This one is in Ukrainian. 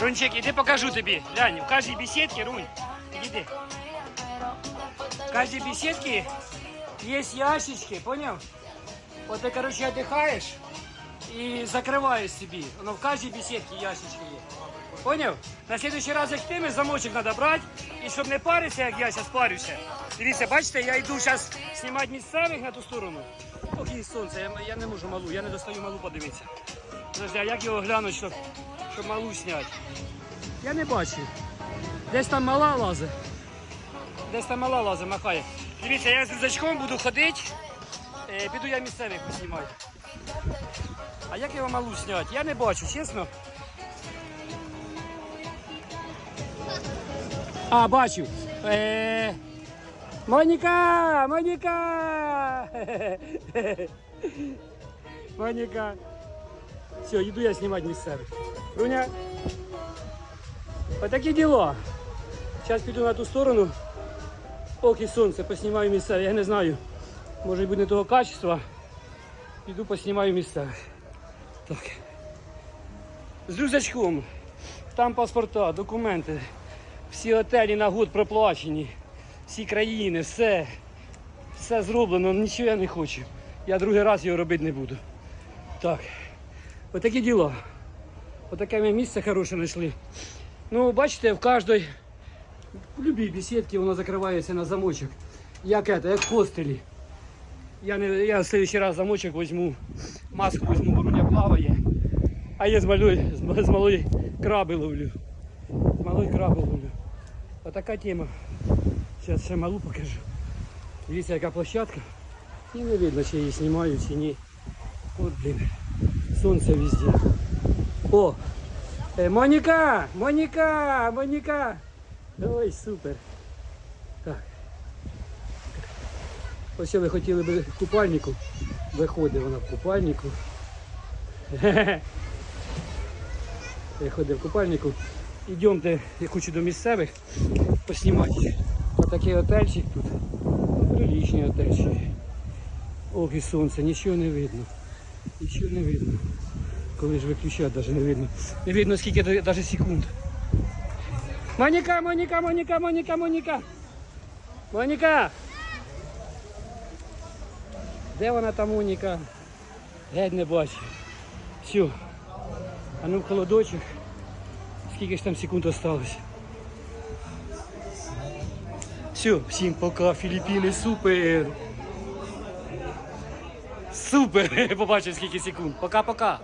Рунчик, іди покажу тобі. Глянь, в кожній беседці, Рунь, іди. В кожній беседці є ящички, поняв? От ти, короче, отдыхаешь і закриваєш собі. Воно в кожній беседці ящички є. Поняв? На следующий раз, як ти, замочок треба брати, і щоб не паритися, як я зараз парюся. Дивіться, бачите, я йду зараз знімати місцевих на ту сторону. І сонце, я, я не можу малу, я не достаю малу подивитися. Подожди, а як його глянуть, щоб, щоб малу зняти? Я не бачу. Десь там мала лазить. Десь там мала лазить, махає. Дивіться, я з рюкзачком буду ходити. Е, піду я місцевих поснімаю. А як його малу зняти? Я не бачу, чесно. А, бачу. Е, Моніка! Моніка! Моніка. Все, йду я знімати місцевих. Руня. Отакі діла. Зараз піду на ту сторону. І сонце, поснімаю місцевих. Я не знаю. Може бути не того качества. Піду поснімаю місцевих. Так. З рюкзачком. Там паспорта, документи. Всі готелі на год проплачені. Всі країни, все. Все зроблено, нічого я не хочу. Я другий раз його робити не буду. Так. Отакі діла. Отаке ми місце хороше знайшли. Ну, бачите, в кожній, в будь-якій бесідці воно закривається на замочок. Як это, як в хостелі. Я, не, я в следующий раз замочок візьму, маску візьму, бо мене плаває. А я з малої, з, ма- з малої краби ловлю. З малої краби ловлю. Отака тема. Зараз ще малу покажу. Дивіться, яка площадка. І не видно, чи її знімаю, чи ні. От, блін. Сонце везде. О! Е, Моніка! Моніка! Моніка! Ой, супер. Так. Ось ви хотіли би в купальнику. Виходить вона в купальнику. Виходить в купальнику. Ідемте, я хочу до місцевих поснімати. Отакий отельчик тут. Приличний отельчик. Ох і сонце, нічого не видно. Нічого не видно. Коли ж виключати, навіть не видно. Не видно скільки навіть секунд. Моніка, Моніка, Моніка, Моніка, Моніка. Моніка! Де вона та Моніка? Геть не бачу. Все. А ну холодочок. Скільки ж там секунд осталось? Все, всім пока, Філіппіни, супер! Супер! Побачив скільки секунд. Пока-пока.